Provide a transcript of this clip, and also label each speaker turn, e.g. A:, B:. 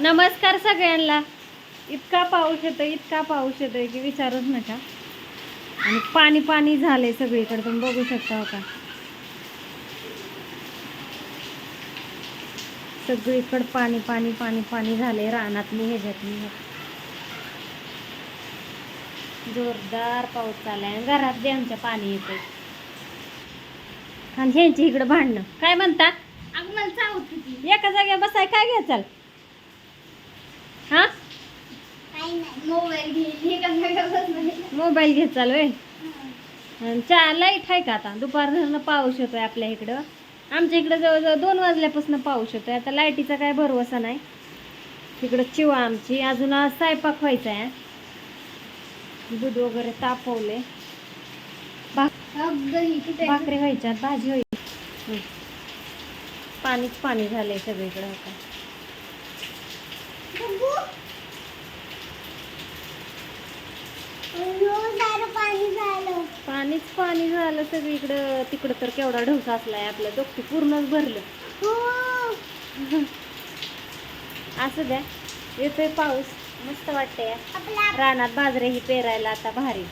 A: नमस्कार सगळ्यांना. इतका पाऊस येतोय इतका पाऊस येतोय की विचारूच नका. आणि पाणी पाणी झालंय सगळीकडे तुम्ही बघू शकता हो का सगळीकडे पाणी पाणी पाणी पाणी झालंय रानातली ह्याच्यातली. जोरदार पाऊस आणि घरात बी आमच्या पाणी येतंय. आणि ह्यांची इकडं भांडणं. काय म्हणता
B: अगं मला
A: एका जागेवर बसाय काय घ्यायचाल हा
B: काही नाही मोबाईल
A: घेत चाल आणि चा लाइट आहे का आता? दुपारनं पाऊस येतोय आपल्या इकडं. आमच्या इकडं जवळजवळ दोन वाजल्यापासून पाऊस येतोय. आता लाईटीचा काय भरवसा नाही. तिकडं चिवा आमची. अजून आज स्वयंपाक व्हायचा आहे. दूध वगैरे तापवले भाकरी व्हायच्यात भाजी हं. पाणीच पाणी झालंय सगळीकडं आता
B: पाणी झालं
A: पाणीच पाणी झालं सगळीकडं तिकडं तर केवढा ढोसा असलाय आपलं. दोघती पूर्णच भरलं.
B: हो.
A: असं द्या. येतोय पाऊस. मस्त वाटतंय. रानात बाजरे ही पेरायला आता भारी.